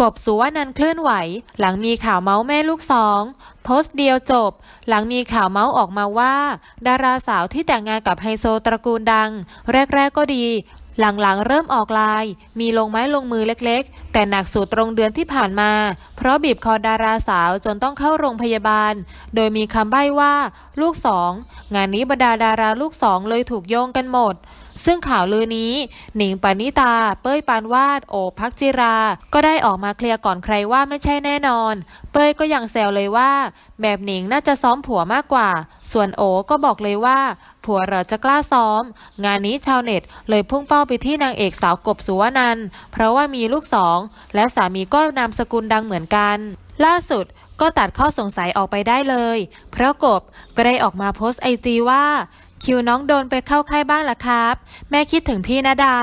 กบสุวรรณันเคลื่อนไหว หลังมีข่าวเมาส์แม่ลูกสองโพสต์เดียวจบ หลังมีข่าวเมาส์ออกมาว่า ดาราสาวที่แต่งงานกับไฮโซตระกูลดัง แรก ๆ ก็ดี หลังๆ เริ่มออกลาย มีลงไม้ลงมือเล็กๆ แต่หนักสุดตรงเดือนที่ผ่านมา เพราะบีบคอดาราสาวจนต้องเข้าโรงพยาบาล โดยมีคำใบ้ว่า ลูกสอง งานนี้บรรดาดาราลูกสองเลยถูกโยงกันหมดซึ่งข่าวลือนี้ หนิงปณิตา เป้ยปานวาด โอพักจิรา ก็ได้ออกมาเคลียร์ก่อนใครว่าไม่ใช่แน่นอน เป้ยก็ยังแซวเลยว่า แบบหนิงน่าจะซ้อมผัวมากกว่า ส่วนโอก็บอกเลยว่า ผัวเหรอจะกล้าซ้อม งานนี้ชาวเน็ตเลยพุ่งเป้าไปที่นางเอกสาวกบสุวรรณันเพราะว่ามีลูกสอง และสามีก็นามสกุลดังเหมือนกัน ล่าสุดก็ตัดข้อสงสัยออกไปได้เลย เพราะกบก็ได้ออกมาโพสต์ไอจีว่า คิวน้องโดนไปเข้าค่ายบ้างละครับ แม่คิดถึงพี่นาดา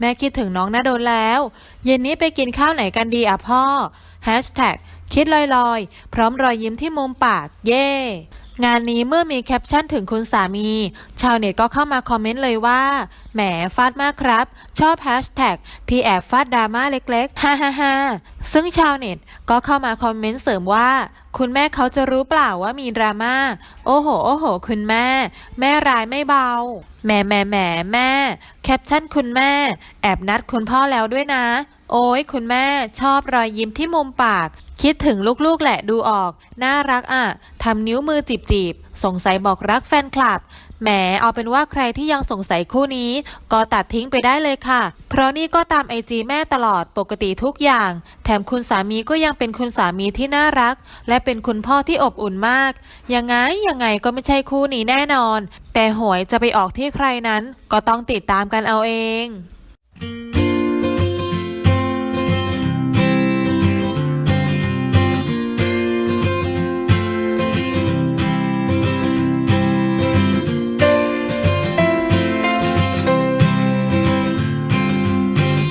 แม่คิดถึงน้องนาโดนแล้ว เย็นนี้ไปกินข้าวไหนกันดีอะพ่อ Hashtag คิดลอยๆ พร้อมรอยยิ้มที่มุมปาก เย่งานนี้เมื่อมีแคปชั่นถึงคุณสามี ชาวเน็ตก็เข้ามาคอมเมนต์เลยว่า แหมฟาดมากครับ ชอบแฮชแท็กพี่แอบฟาดดราม่าเล็กๆฮ่าฮ่าฮ่าซึ่งชาวเน็ตก็เข้ามาคอมเมนต์เสริมว่าคุณแม่เขาจะรู้เปล่าว่ามีดราม่า โอ้โห โอ้โห คุณแม่ แม่ร้ายไม่เบาแหมแหมแหมแม่ แคปชั่นคุณแม่ แอบนัดคุณพ่อแล้วด้วยนะ โอ้ยคุณแม่ชอบรอยยิ้มที่มุมปาก คิดถึงลูกๆแหละดูออก น่ารักอะ ทำนิ้วมือจีบๆสงสัยบอกรักแฟนคลับ แหม เอาเป็นว่าใครที่ยังสงสัยคู่นี้ ก็ตัดทิ้งไปได้เลยค่ะ เพราะนี่ก็ตามไอจีแม่ตลอดปกติทุกอย่าง แถมคุณสามีก็ยังเป็นคุณสามีที่น่ารัก และเป็นคุณพ่อที่อบอุ่นมาก ยังไงยังไงก็ไม่ใช่คู่นี้แน่นอน แต่หวยจะไปออกที่ใครนั้น ก็ต้องติดตามกันเอาเอง